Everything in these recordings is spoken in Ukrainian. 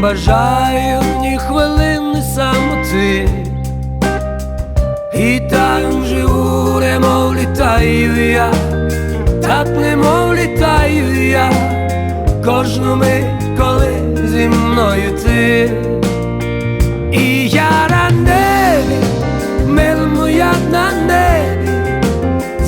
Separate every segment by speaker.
Speaker 1: бажаю ні хвилини самоти, і так живу, немов літаю я, так немов літаю я, кожну мить, коли зі мною ти. І я на небі, мила моя на небі,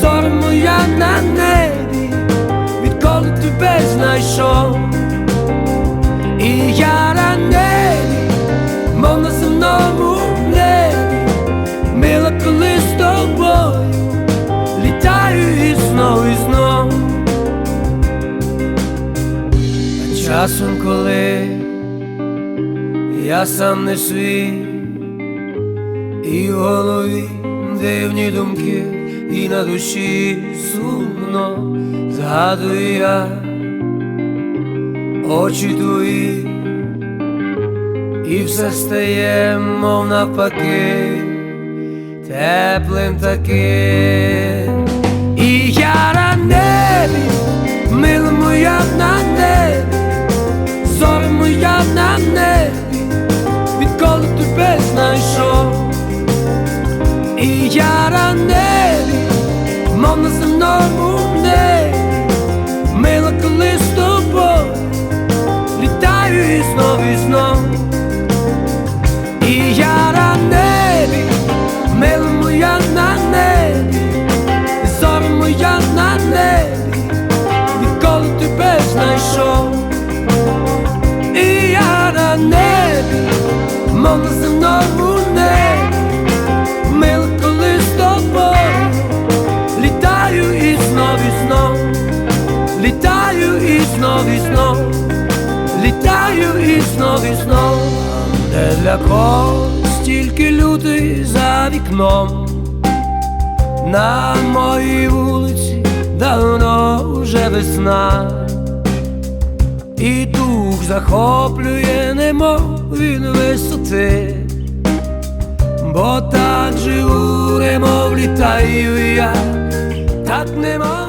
Speaker 1: зоря моя на небі, відколи тебе знайшов. Часом, коли я сам не свій, і в голові дивні думки, і на душі сумно згадую я очі твої, і все стає, мов навпаки, теплим таким. І я на з тобою літаю і знов, і знов. І я на небі, моя на небі, зоря моя на небі, відколи тебе знайшов. І я на небі, мов на земному знов, і знов, літаю і знов, і знов, де для когось тільки люди за вікном. На моїй вулиці давно вже весна, і дух захоплює, немов він висоти, бо так живу, немов літаю я, так немов